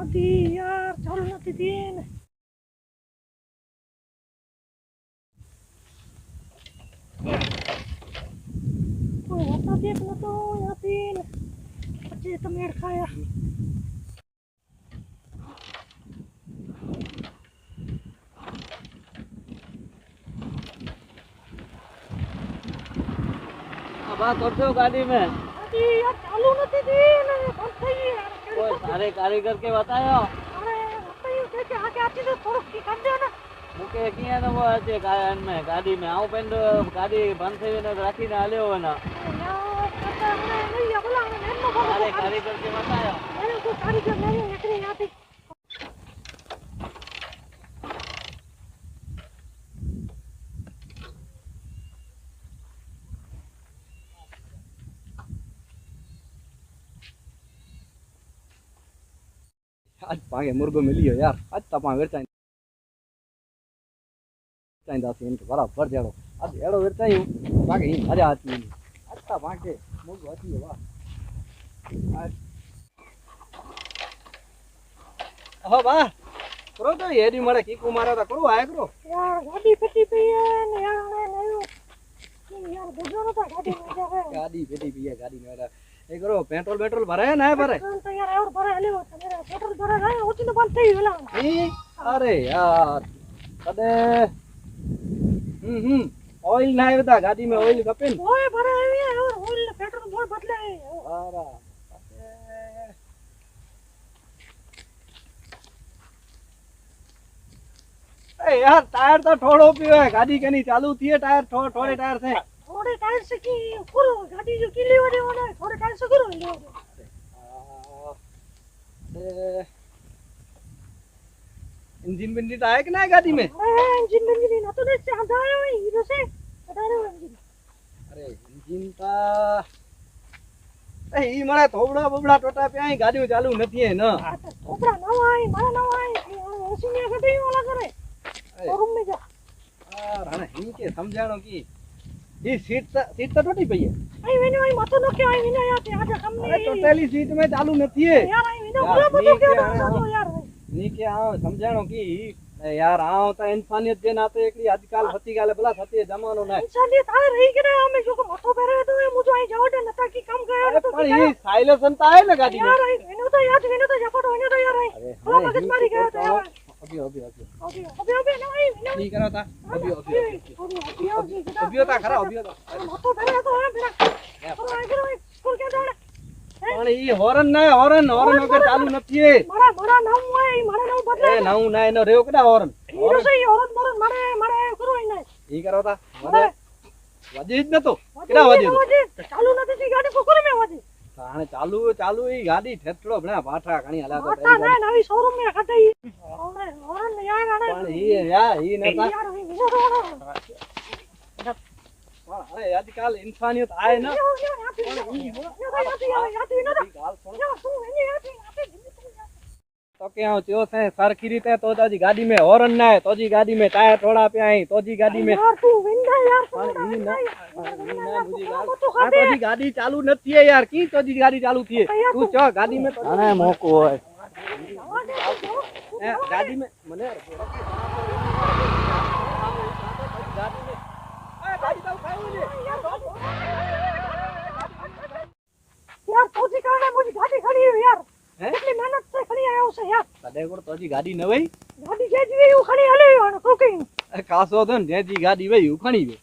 अभी यार चल ना दीदीन तो देख लो तो यहाँ तीन बच्चे तो मेड़ खाया बात करते हो गाड़ी में। अभी यार, चालू ना दीदीन बंद सही है कोई सारे कारीगर के बतायो અરે बताइए કે કે આગે આથી તો થોડુંક કી કરી દો ને મૂકે ક્યાં નવો છે ગાયન में ગાડી में આવું પેન ગાડી બંધ થઈ ને રાખીને હાલ્યો હોય ને યાર કાકા મને નહીં બોલા મને એમનો બોલો સારે કારીગર કે बतायो અરે તું કારીગર નહીં નીકળી આથી આજ પાંગે મુર્ગો મિલ્યો યાર. આજ તપા વેચાઈ વેચાઈ દાસી એમ બરાબર જેડો. આજ એડો વેચાયું પાંગે ઈ મજા હતી. આજ તા પાંગે મુર્ગો હતી વાહ. આજ. હો બા કરો તો એડી મળે. કીકુ મારા તો કરો આય કરો. યાર ગાડી ફટી પઈ ને યાર ને યાર બજો નતા ગાડી ગાડી બેટી પીએ ગાડી ને ये करो पेट्रोल पेट्रोल भरे है ना भरे है तो यार और भरे है होता मेरा पेट्रोल भरे है उसी तो बंद ही होला अरे यार कदे हम्म हम्म ऑयल ना है बता गाड़ी में ऑयल खपे ओए भरे है और ऑयल पेट्रोल बहुत बदले है अरे यार टायर तो थोड़ो पियो है गाड़ी के नहीं चालू थी है टायर थोड़े टायर से की करो गाड़ी जो की लेवा देवा ना थोड़े टाइम से करो लेवा इंजन बिंजन तो है कि ना गाड़ी में अरे इंजन इंजन ना तो नहीं से आधा है हीरो से बता रहे हो इंजन અરે इंजन ता એ ઈ મને થોબડા બબડા ટોટા પ્યાય ગાડીઓ ચાલુ નથી હે ન टोपड़ा ना आए मारा ना आए ऐसी नहीं करते वाला करे शोरूम में जा આ રાણા હિમ કે સમજાણો કી जी सीट सीट तो टूटी पई है आई विनो आई मतो नो के आई विनो यार ते आजा कम नहीं अरे टोटली सीट में चालू नथी है। यार आई विनो पूरा पतो के तो यार। नी के आओ समझाणो की? यार आओ तो इंसानियत जे नाते एकड़ी आजकल हती गाले भला थते जमानो ना। इंसानियत आ रही के हमें जो को मतो पेरे तो मुझे आई जाओ न था की कम गयो तो पर ये साइलेंस ता है ना गाड़ी यार आई विनो तो यार विनो तो जपट विनो तो यार आई। भला हाँ, मगज मारी गयो तो, तो यार। तो અભ્યો અભ્યો અભ્યો અભ્યો અભ્યો નહીં નહીં કરો તા અભ્યો અભ્યો અભ્યો અભ્યો અભ્યો તા ખરા અભ્યો તા મોટો ધરે તો હે બેટા ઓર વાજી જ નતો કેડા વાજી ચાલુ નથી ગાડી કોકરે મે વાજી તાણે ચાલુ ચાલુ ઈ ગાડી ઠેઠડો ભણા ભાઠા ઘણી હલા તો મોટા ના નવી શોરૂમ મે કટાઈ ઓરે ઓરે ને યાર આને પણ ઈ યા ઈ વિનો તો પણ હવે આજકાલ ઇન્સાનિયત આય ન નો ઈ આવ ત્યો છે સરખી રીતે તો તાજી ગાડી મે હોરન ના તોજી ગાડી મે ટાયર થોડા પે આઈ તોજી ગાડી મે યાર તું વિંડા યાર પણ ઈ ના ઈ ના મુજી આ તોજી ગાડી ચાલુ નથી યાર કી તોજી ગાડી ચાલુ થી તું ચો ગાડી મે અરે મોકો હોય ગાડી મે મને ગાડી મે ગાડી તો ખાવું છે કડે તો હજી ગાડી ન વઈ ગાડી જે જીવે ઉખાણી હાલે ઓકે કાસો તો ને જે ગાડી વઈ ઉખાણી વે